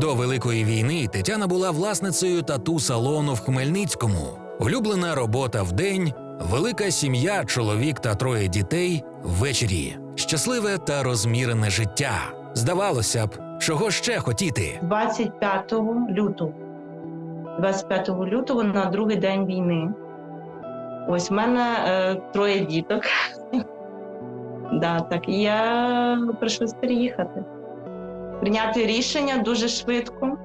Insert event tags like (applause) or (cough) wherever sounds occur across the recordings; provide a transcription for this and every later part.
До великої війни Тетяна була власницею тату салону в Хмельницькому. Улюблена робота вдень, велика сім'я, чоловік та троє дітей ввечері. Щасливе та розмірене життя. Здавалося б, чого ще хотіти. 25 лютого. 25 лютого на другий день війни. Ось в мене е, троє діток. (laughs) да, так, і я прийшлось переїхати. Прийняти рішення дуже швидко.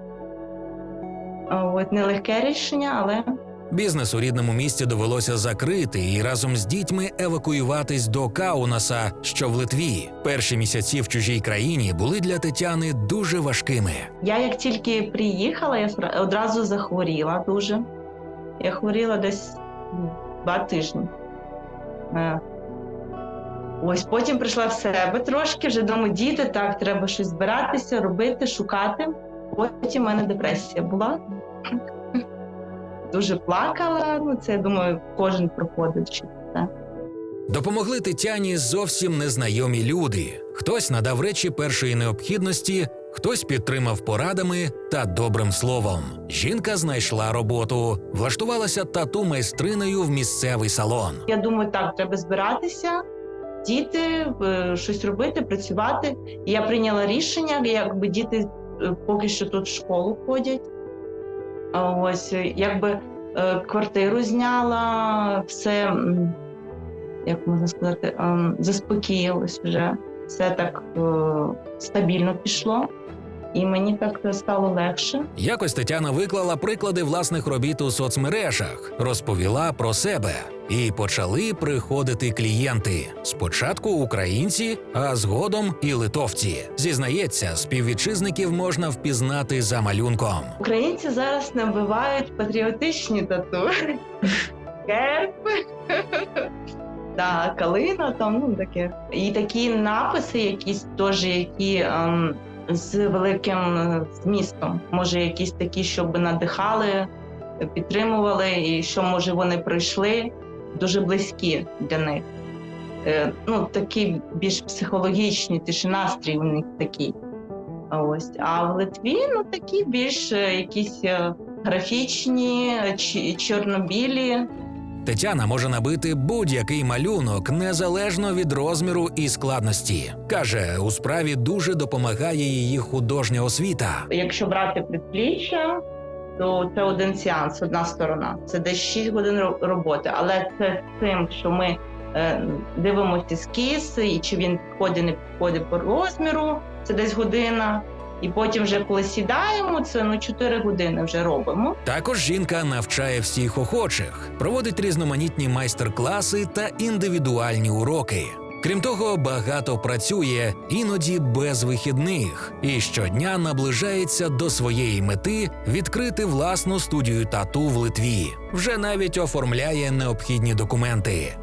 От, нелегке рішення, але Бізнес у рідному місті довелося закрити і разом з дітьми евакуюватись до Каунаса, що в Литві. Перші місяці в чужій країні були для Тетяни дуже важкими. я як тільки приїхала, я одразу захворіла дуже. Я хворіла десь два тижні. Ось потім прийшла в себе трошки, вже дома діти, так, треба щось збиратися, робити, шукати. Потім в мене депресія була. Дуже плакала. Ну, це я думаю, кожен проходить. Допомогли Тетяні зовсім незнайомі люди. Хтось надав речі першої необхідності, хтось підтримав порадами та добрим словом. Жінка знайшла роботу, влаштувалася тату майстриною в місцевий салон. Я думаю, так, треба збиратися, діти, щось робити, працювати. Я прийняла рішення, якби діти е, поки що тут в школу ходять. Ось е, якби е, квартиру зняла, все, як можна сказати, заспокоїлось вже. Все так стабільно пішло, і мені так стало легше. Якось Тетяна виклала приклади власних робіт у соцмережах, розповіла про себе. І почали приходити клієнти. Спочатку українці, а згодом і литовці. Зізнається, співвітчизників можна впізнати за малюнком. Українці зараз набивають патріотичні тату. Да, калина там, ну таке. І такі написи, якісь теж, які ем, з великим е, змістом. Може, якісь такі, щоб надихали, підтримували, і що може вони пройшли, дуже близькі для них. Е, ну, такі більш психологічні, тиші настрій у них такий. Ось. А в Литві ну такі більш е, якісь графічні, чорнобілі. Тетяна може набити будь-який малюнок незалежно від розміру і складності. каже, у справі дуже допомагає її художня освіта. Якщо брати предпліччя, то це один сеанс, одна сторона. Це десь 6 годин роботи. Але це з тим, що ми е, дивимося ескіз, і чи він підходить, не підходить по розміру, це десь година. І потім, вже коли сідаємо, це ну 4 години вже робимо. Також жінка навчає всіх охочих, проводить різноманітні майстер-класи та індивідуальні уроки. Крім того, багато працює, іноді без вихідних, і щодня наближається до своєї мети відкрити власну студію тату в Литві. Вже навіть оформляє необхідні документи.